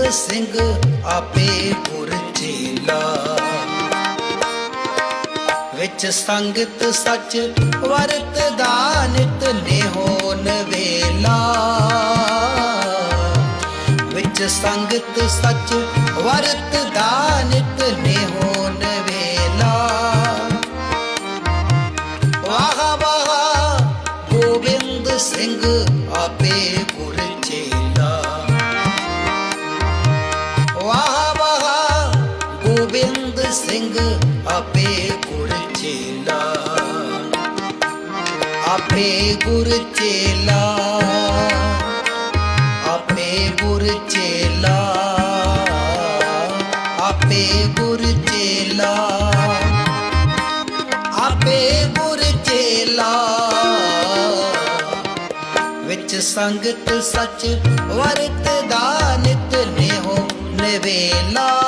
ਸਿੰਘ ਆਪੇ ਗੁਰ ਚੇਲਾ। ਵਿੱਚ ਸੰਗਤ ਸੱਚ ਵਰਤਦਾ ਨਿਤ ਨੇਹੋ ਨਵੇਲਾ ਵਿੱਚ ਸੰਗਤ ਸੱਚ ਵਰਤਦਾ ਨਿਤ ਨੇਹੋ ਵੇਲਾ। ਵਾਹ ਵਾਹ, ਗੋਬਿੰਦ ਸਿੰਘ ਆਪੇ ਗੁਰ ਗੋਬਿੰਦ ਸਿੰਘ ਆਪੇ ਗੁਰ ਚੇਲਾ। ਆਪੇ ਗੁਰ ਚੇਲਾ। ਆਪੇ ਗੁਰ ਚੇਲਾ। ਆਪੇ ਗੁਰ ਚੇਲਾ। ਆਪੇ ਗੁਰ ਚੇਲਾ। ਵਿੱਚ ਸੰਗਤ ਸੱਚ ਵਰਤਦਾ ਨਿਤ ਨੇਹੋ ਨਵੇਲਾ।